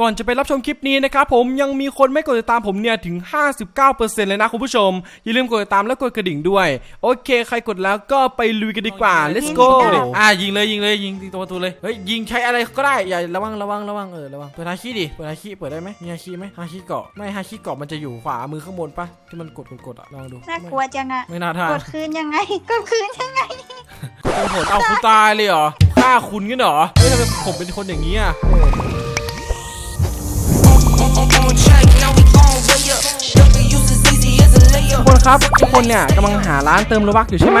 ก่อนจะไปรับชมคลิปนี้นะครับผมยังมีคนไม่กดติดตามผมเนี่ยถึง 59%เลยนะคุณผู้ชม อย่าลืมกดติดตามและกดกระดิ่งด้วย โอเค ใครกดแล้วก็ไปลุยกันดีกว่า let's go อะยิงเลยยิงเลยยิงตรงประตูเลยเฮ้ยยิงใช้อะไรก็ได้อย่าระวังระวังระวังเออระวังเปิดฮาคิดิเปิดฮาคิเปิดได้ไหมมีฮาคิไหมฮาคิเกาะไม่ฮาคิเกาะมันจะอยู่ขวามือข้างบนปะที่มันกดกดกดอะลองดูน่ากลัวจังอะไม่น่าทานกดคืนยังไงกดคืนยังไงเป็นผลเอาคุณตายเลยเหรอผมฆ่าคุณกันเหรอเฮ้ยทำไมผมเป็นคนอย่างนี้อะ ครับ ทุกคนเนี่ยกำลังหาร้านเติมโลบักอยู่ใช่ไหม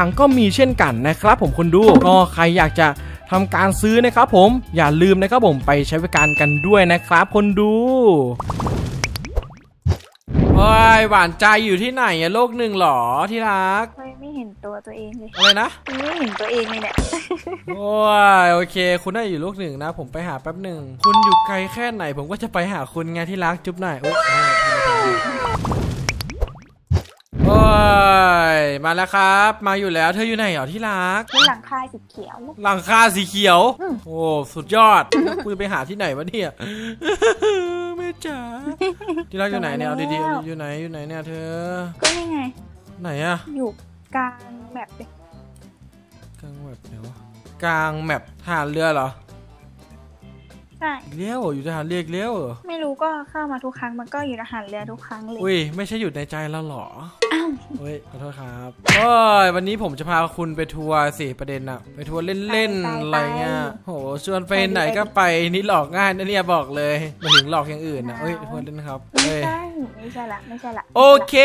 งๆ ก็มีเช่นกันนะครับ ผมคนดูก็ใครอยากจะทำการซื้อนะครับผมอย่าลืมนะครับผมไปใช้บริการกันด้วยนะครับ คนดูโอ้ยหวานใจอยู่ที่ไหนอะโลกหนึ่งหรอที่รักเฮ้ยไม่เห็นตัวตัวเองเลยอะไรนะไม่เห็นตัวเองเลยเนี่ยโอ้ยโอเค คุณได้อยู่โลกหนึ่งนะ ผมไปหาแป๊บหนึ่งคุณอยู่ไกลแค่ไหน ผมก็จะไปหาคุณไงที่รักจุ๊บหน่อยโอ๊ย โอ้ยมาแล้วครับ มาอยู่แล้วเธออยู่ไหนเหรอที่รักบนหลังคาสีเขียว หลังคาสีเขียวโอ้สุดยอดกูจะไปหาที่ไหนวะเนี่ย แม่จ๋าที่รักอยู่ไหนเนี่ยเอาดีๆเอาดีๆอยู่ไหนอยู่ไหนเนี่ยเธอ ก็นี่ไง ไหนอะอยู่กลางแบบเลยกลางแมปไหนวะกลางแมปทหารเรือเหรอ ใช่ อีกเลี้ยวเหรออยู่ทหารเรืออีกเลี้ยวเหรอไม่รู้ก็เข้ามาทุกครั้งมันก็อยู่ทหารเรือทุกครั้งเลยอุ้ยไม่ใช่อยู่ในใจเราเหรออ้าวเฮ้ยขอโทษครับโอ้ยวันนี้ผมจะพาคุณไปทัวร์สิประเด็นอะไปทัวร์เล่นๆอะไรเงี้ยโหชวนไปไหนก็ไปนี่หลอกง่ายนะเนี่ยบอกเลยไมาถึงหลอกอย่างอื่นนะเอ้ยทัวร์เล่นครับไม่เอ้ย ใช่ไม่ใช่ละไม่ใช่ละโอเค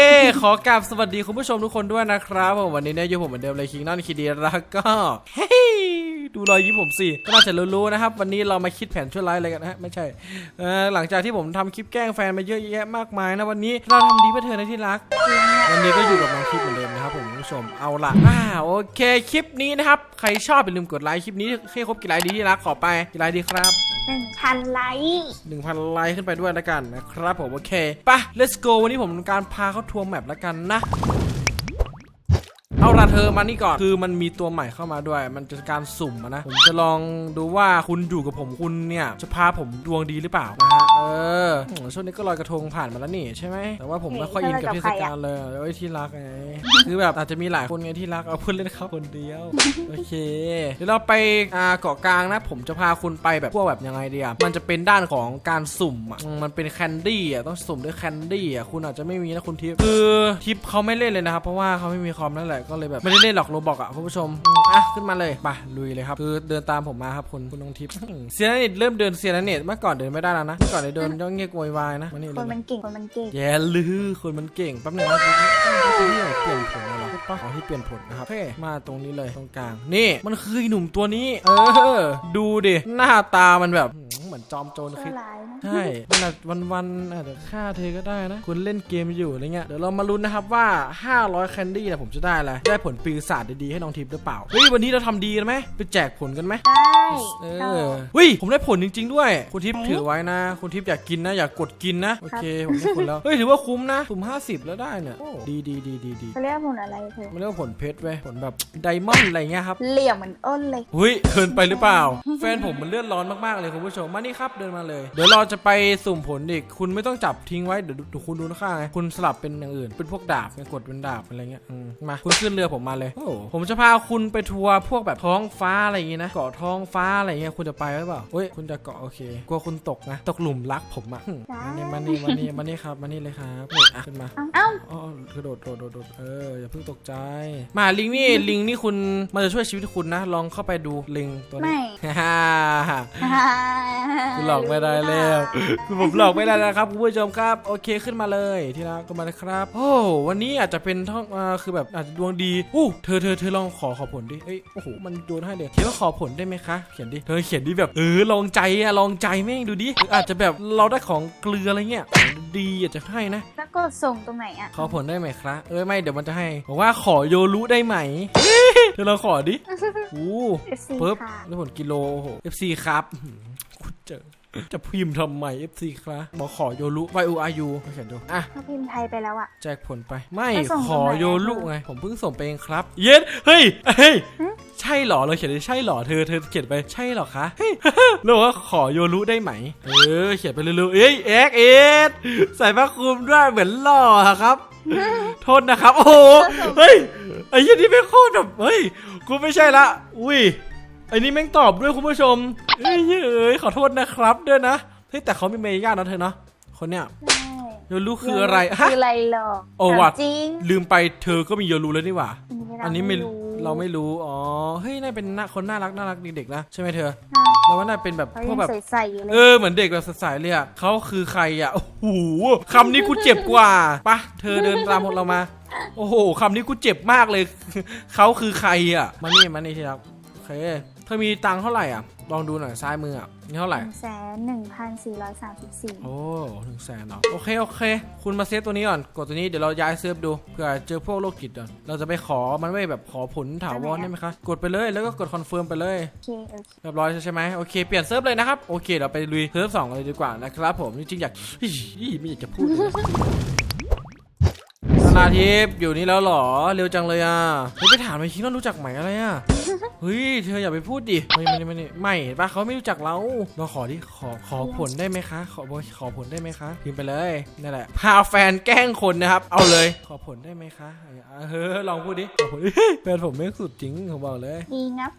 ขอกราบสวัสดีคุณผู้ชมทุกคนด้วยนะครับผมวันนี้เนี่ยอยู่ผมเหมือนเดิมเลยคิงนอนคีดีแล้วก็เฮ้ย ดูรอยยิ้มผมสิก็น่าจะรู้ๆนะครับ วันนี้เรามาคิดแผนชั่วร้ายอะไรกันนะฮะไม่ใช่เออหลังจากที่ผมทำคลิปแกล้งแฟนมาเยอะแยะมากมายนะวันนี้เราทำดีเพื่อเธอนะที่รัก วันนี้ก็อยู่กับน้องคลิปเหมือนเดิมนะครับผมคุณผู้ชมเอาละอ่าโอเคคลิปนี้นะครับใครชอบอย่าลืมกดไลค์คลิปนี้ให้ครบกี่ไลค์ดีที่รักขอไปกี่ไลค์ดีครับหนึ่งพันไลค์1,000ไลค์ขึ้นไปด้วยแล้วกันนะครับผมโอเคไปะ let's go วันนี้ผมทำการพาเขาทัวร์แมปแล้วกันนะ เอาละเธอมานี่ก่อน คือมันมีตัวใหม่เข้ามาด้วย มันจะการสุ่มอะนะ ผมจะลองดูว่าคุณอยู่กับผมคุณเนี่ยจะพาผมดวงดีหรือเปล่านะฮะเออช่วงนี้ก็ลอยกระทงผ่านมาแล้วนี่ใช่ไหมแต่ว่าผมไม่ค่อยอินกับเทศกาลเลยเอ้ยที่รักไงคือแบบอาจจะมีหลายคนไงที่รักเอาเพื่อนเล่นเขาคนเดียวโอเคเดี๋ยวเราไปอ่าเกาะกลางนะ ผมจะพาคุณไปแบบพวกแบบยังไงเดีอะมันจะเป็นด้านของการสุ่มอะมมันเป็นแคนดี้อะต้องสุ่มด้วยแคนดี้อะคุณอาจจะไม่มีนะคุณทิพย์คือทิพย์เขาไม่เล่นเลยนะครับเพราะว่าเขาไม่มีคอมนั่นแหละก็เลยแบบไม่ได้เล่นหรอกโรบอกอะคุณผู้ชมอืมอะขึ้นมาเลยไปลุยเลยครับคือเดินตามผมมาครับคุณคุณน้องทิพย์อืมเซียนเน็ตเริ่มเดินเซียนเน็ตเมื่อก่อนเดินไม่ได้แล้วนะเมื่อก่อนเนี่ยเดินย่องเงี้ยกโวยวายนะมานี่คเลนยมันเก่งคนมันเก่งแย่ลือคนมันเก่งแป๊บนึงนะที่ไหนเปลี่ยนผลเหรอปะอ๋อที่เปลี่ยนผลนะครับโอเคมาตรงนี้เลยตรงกลางนี่มันคือไอ้หนุ่มตัวนี้ เออ ดูดิหน้าตามันแบบหื มเหมือนจอมโจรเสื้คิอดลายนะใช่มันอาจวันๆอาจจะฆ่าเธอก็ได้นะ คุณเล่นเกมอยู่อะไรเงี้ยเดี๋ยวเรามาลุ้นนะครับว่า 500แคนดี้นะผมจะได้อะไรได้ผลปีศาจดีๆให้น้องทิพย์หรือเปล่าเฮ้ยวันนี้เราทำดีกันไหมไปแจกผลกันไหมได้เอได้อเฮ้ยผมได้ผลจริง ๆ ด้วย คุณทิพย์ไหนถือไว้นะ คุณทิพย์อยากกินนะอยากกดกินนะโอเคผมได้ผลแล้วเฮ้ยถือว่าคุ้มนะสุ่ม50 แล้วได้เนี่ยโอ้ดีดีดีดีดีเขาเรียกว่าผลอะไรเธอมันเรียกว่าผลเพชรเว้ยผลแบบไดมอนด์อะไรเงี้ยครับเหลี่ยมเหมือนอ้นเลยเฮ้ยเกินไปหรือเปล่า แฟนผมมันเลือดร้อนมากๆเลยคุณผู้ชมมานี่ครับเดินมาเลย เดี๋ยวเราจะไปสุ่มผลอีกคุณไม่ต้องจับทิ้งไว้เดี๋ยวดูคุณดูนะข้างไงคุณสลับเป็นอย่างอื่น เป็นพวกดาบไงกดเป็นดาบอะไรเงี้ยอืมมาคุณขึ้นเรือผมมาเลยโอ้โหผมจะพาคุณไปทัวร์พวกแบบท้องฟ้าอะไรอย่างงี้นะเกาะท้องฟ้าอะไรเงี้ยคุณจะไปหรือเปล่าเฮ้ยคุณจะเกาะโอเคกลัวคุณตกนะตกหลุมรักผมอะหึจ้ามานี่มานี่มานี่มานี่ครับมานี่เลยครับนี่อะขึ้นมาเอ้าเอ้าอ๋อกระโดดโดดโดดโดดเอออย่าเพิ่งตกใจ มาลิงนี่ลิงนี่คุณมันจะช่วยชีวิตคุณนะ ลองเข้าไปดูลิงตัวนี้ไม่ฮ่าฮ่าฮ่าคุณหลอกไม่ได้แล้วคุณผมหลอกไม่ได้แล้วครับคุณผู้ชมครับ โอเคขึ้นมาเลยที่รักก็มาเลยครับ โอ้วันนี้อาจจะเป็นท่องอ่าคือแบบอาจจะดวงดีอู้เธอเธอเธอลองขอขอผลดิเอ้ยโอ้โหมันโดนให้เลยเขียนว่าขอผลได้ไหมคะเขียนดิเธอเขียนดิแบบเออลองใจอะลองใจแม่งดูดิหรืออาจจะแบบเราได้ของเกลืออะไรเงี้ยของดีอาจจะให้นะ แล้วก็ส่งตรงไหนอะขอผลได้ไหมครับเอ้ยไม่เดี๋ยวมันจะให้บอกว่าขอโยรุได้ไหมเธอลองขอดิอู้ FC ปึ๊บค่ะแล้วผลกิโลโอ้โห FC ครับอื้อหือคุณ เจอ จะพิมพ์ทำไม FC ครับบอกขอโยรุ y o r u มาเขียนดูอะ เขาพิมพ์ไทยไปแล้วอะแจกผลไป ไม่แล้วส่งขอตรงไหนอะโยรุไง ผมเพิ่งส่งไปเองครับ เย็นเฮ้ยเฮ้ยใช่เหรอเราเขียนได้ใช่เหรอเธอเธอเขียนไปใช่เหรอคะเฮ้ย แล้วบอกว่าขอโยรุได้ไหม เออ เขียนไปเร็วๆเอ้ยเอ็กเอ็ดใส่ผ้าคลุมด้วยเหมือนหล่ออะครับ โทษนะครับ โอ้โหเฮ้ยไอ้ยี่นี่ไม่งโคตรแบบเฮ้ยกูไม่ใช่ละ อุ้ย ไอ้นี่แม่งตอบด้วยคุณผู้ชมเอ้ยเอ้ยขอโทษนะครับด้วยนะเฮ้ยแต่เขามีเมย่านะเธอเนาะคนเนี้ยใช่โยรุคืออะไรฮะคืออะไรหรอโอ้ว่ะถามจริงลืมไปเธอก็มีโยรุแล้วนี่หว่าเราอันนี้ไม่รู้เราไม่รู้อ๋อเฮ้ยน่าเป็นน่าคนน่ารักน่ารักเด็กๆนะใช่ไหมเธอใช่เราว่าน่าเป็นแบบเขาพวยักงแบบใส่ๆอยู่เลยเออเหมือนเด็กแบบสายๆเลยอะเขาคือใครอะโอ้โหคำนี้กูเจ็บกว่าปะเธอเดินตามพวกเรามา โอ้โหคำนี้กูเจ็บมากเลยเขาคือใครอะมานี่มานี่ที่รักโอเค เธอมีตังค์เท่าไหร่อะ ลองดูหน่อยซ้ายมืออะนี่เท่าไหร่หนึ่งแสนหนึ่งพันสี่ร้อยสามสิบสี่โอ้หนึ่งแสนเนาะโอเคโอเค คุณมาเซฟตัวนี้ก่อน กดตัวนี้เดี๋ยวเราย้ายเซิร์ฟดูเผื่อเจอพวกโรคจิตก่อนเราจะไปขอมันไม่แบบขอผลถาวรได้ไหมคะ กดไปเลยแล้วก็กดคอนเฟิร์มไปเลยโอเคโอเคเรียบร้อยใช่ไหมโอเคเปลี่ยนเซิร์ฟเลยนะครับโอเคเราไปลุยเซิร์ฟสองเลยดีกว่านะครับผมจริงๆอยากอิ๊ยไม่อยากจะพูดเลย นาราทิพย์อยู่นี่แล้วเหรอ เร็วจังเลยอะเฮ้ยไปถามไอ้คิงว่ารู้จักไหมอะไรอะ เฮ้ย เธออย่าไปพูดดิไม่ไม่ไม่ไม่ไม่เห็นปะเขาไม่รู้จักเราเราขอดิขอขอผลได้ไหมคะ ขอขอผลได้ไหมคะพิมพ์ไปเลยนั่นแหละพาแฟนแกล้งคนนะครับ เอาเลย ขอผลได้ไหมคะเออลองพูดดิขอผลเฮ้ยแฟนผมไม่สุดจริงผมบอกเลย ดีงับ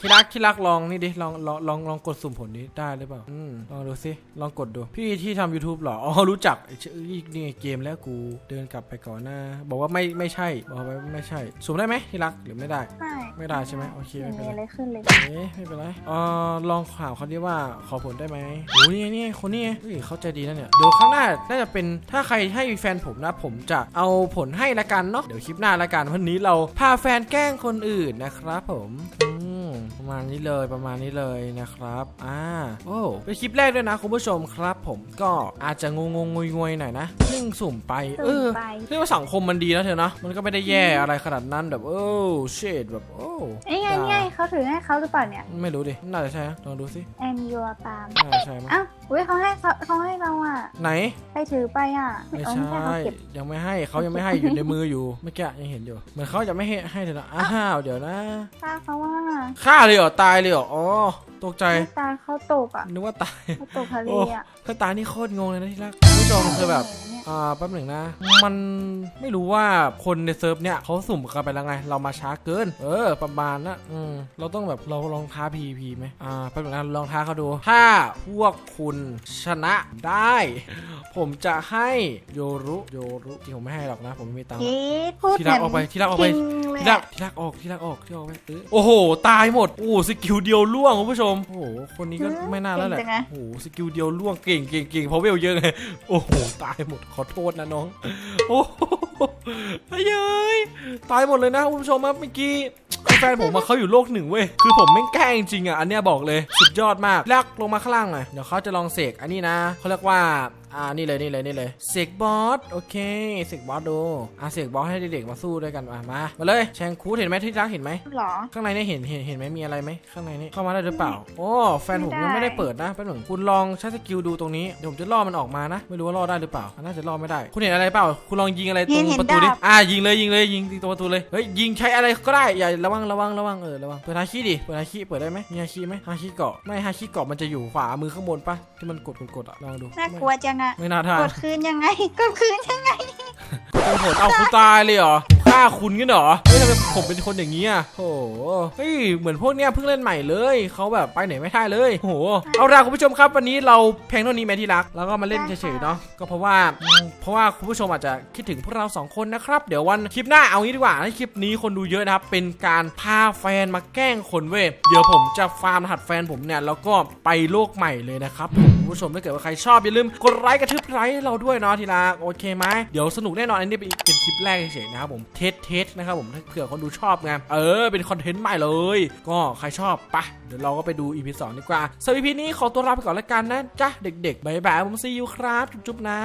ที่รักที่รักลองนี่ดิลองลองลองลองกดสุ่มผลนี้ได้หรือเปล่าอืมลองดูสิลองกดดู พี่ที่ทำ YouTube เหรออ๋อรู้จักไอ้ชื่อนี่ไงเกมแล้วกูเดินกลับไปก่อนหน้า บอกว่าไม่ไม่ใช่บอกว่าไม่ใช่ สุ่มได้ไหมที่รักหรือไม่ได้ ไม่ไม่ได้ใช่ไหมโอเคไม่ไม่มีเป็นอะไรไรขึ้นเลย เอ๊ะไม่เป็นไรเออลองถามเขาดิว่าขอผลได้ไหมโอ้ยนี่ไงนี่ไงคนนี้ไงเฮ้ยเขาใจดีนะเนี่ย เดี๋ยวข้างหน้าน่าจะเป็นถ้าใครให้แฟนผมนะ ผมจะเอาผลให้ละกันเนาะ เดี๋ยวคลิปหน้าละกันวันนี้เราพาแฟนแกล้งคนอื่นนะครับผมอืม ประมาณนี้เลยประมาณนี้เลยนะครับอ่าโอ้เป็นคลิปแรกด้วยนะคุณผู้ชมครับ ผมก็อาจจะงงงงงวยๆหน่อยนะเพิ่งสุ่มไปเออเรียกว่าสังคมมันดีนะเธอเนาะมันก็ไม่ได้แย่อะไรขนาดนั้นแบบโอ้เชดแบบโอ้นี่ไงนี่ไงเขาถือให้เขาหรือเปล่าเนี่ยไม่รู้ดิน่าจะใช่นะลองดูสิ I'm your palm น่าจะใช่มั้ยอ้าวอุ้ยเขาให้เขาเขาให้เราอะ ไหนใครถือไปอะไม่ใช่เขาเก็บยังไม่ให้เขายังไม่ให้อยู่ในมืออยู่เมื่อกี้ยังเห็นอยู่เหมือนเขาจะไม่ให้ให้เธอนะอ้าวเดี๋ยวนะป้าเขาว่าฆ่าเลยเหรอตายเลยเหรออ๋อตกใจตาเขาตกอะนึกว่าตายเขาตกทะเลอะถ้าตายนี่โคตรงงเลยนะที่รักคุณผู้ชมคือแบบเนี่ย อ่าแป๊บหนึ่งนะ มันไม่รู้ว่าคนในเซิร์ฟเนี่ยเขาสุ่มกันไปแล้วไง เรามาช้าเกิน เออ ประมาณนะอืมเราต้องแบบเราลองท้าพีพีไหมอ่าแป๊บหนึงนะลองท้าเขาดู ถ้าพวกคุณชนะได้ ผมจะให้โยรุโยรุจริงผมไม่ให้หรอกนะ ผมไม่มีตังค์คิดพูดที่รักออกไปที่รักออกไปจริงเลยที่รักที่รักออกที่รักออกที่รักออกไปเออโอ้โห ตายหมดโอ้โหสกิลเดียวล่วงคุณผู้ชมโอ้โหคนนี้ก็ไม่น่าแล้วแหละเก่งจังอะโอ้โหสกิลเดียวล่วงเก่งเก่งเก่งเพราะเวลเยอะไงโอ้โหตายหมดขอโทษนะน้อง โอ้โหไอ้ยยตายหมดเลยนะคุณผู้ชมครับเมื่อกี้แฟนผมมาเขาอยู่โลกหนึ่งเว้ย คือผมไม่งแกล้งจริงอะ อันเนี้ยบอกเลย สุดยอดมากลากลงมาข้างล่างหน่อย เดี๋ยวเขาจะลองเสกอันนี้นะ เขาเรียกว่า อ่านี่เลยนี่เลยนี่เลยเสกบอสโอเคเสกบอสดูอ่าเสกบอสให้เด็กๆมาสู้ด้วยกันมามามาเลยแชงคูดเห็นไหมที่รักเห็นไหมหรอข้างในเนี่ยเห็นเห็นเห็นไหมมีอะไรไหมข้างในนี่เข้ามาได้หรือเปล่า โอ้แฟนผมไม่ได้ยังไม่ได้เปิดนะแป๊บหนึ่งคุณลองใช้สกิลดูตรงนี้เดี๋ยวผมจะล่อมันออกมานะ ไม่รู้ว่าล่อได้หรือเปล่าน่าจะล่อไม่ได้ คุณเห็นอะไรเปล่า คุณลองยิงอะไรตรงประตูดิอ่ายิงเลยยิงเลยยิงตรงประตูเลยเฮ้ยยิงใช้อะไรก็ได้อย่าระวังระวังระวังเออระวังเปิดฮาคิดิเปิดฮาคิเปิดได้ไหมมีฮาคิไหมฮาคิเกาะไม่ฮาคิเกาะมันจะอยู่ขวามือข้างบนปะที่มันกดกดกดอะลองดูน่ากลัวจังอะไม่น่าทานกดคืนยังไงก็คืนยังไงก็มีผลเอาคุณตายเลยเหรอผมฆ่าคุณกันเหรอเฮ้ยทำไมผมเป็นคนอย่างนี้อะโอ้โหเฮ้ยเหมือนพวกเนี้ยเพิ่งเล่นใหม่เลยเขาแบบไปไหนไม่ได้เลยโอ้โหเอาล่ะคุณผู้ชมครับวันนี้เราเพียงเท่านี้แม่ที่รักแล้วก็มาเล่นเฉยๆเนาะก็เพราะว่าอืมเพราะว่าคุณผู้ชมอาจจะคิดถึงพวกเราสองคนนะครับเดี๋ยววันคลิปหน้าเอางี้ดีกว่าให้คลิปนี้คนดูเยอะนะครับเป็นการพาแฟนมาแกล้งคนเว้ยเดี๋ยวผมจะฟาร์มรหัสแฟนผมเนี่ยแล้วก็ไปโลกใหม่เลยนะครับคุณ ผู้ชมถ้าเกิดว่าใครชอบอย่าลืมกดไลค์กระทืบไลค์ให้เราด้วยเนาะทีละโอเคไหมเดี๋ยวสนุกแน่นอนอันนี้เป็นเป็นคลิปแรกเฉยๆนะครับผมเทสเทสนะครับผมถ้าเผื่อคนดูชอบไงเออเป็นคอนเทนต์ใหม่เลย ก็ใครชอบปะเดี๋ยวเราก็ไปดูอีพีสองดีกว่าสำหรับ EP นี้ขอตัวลาไปก่อนแล้วกันนะจ้ะเด็กๆบายบายผมซียูครับจุ๊บๆนะ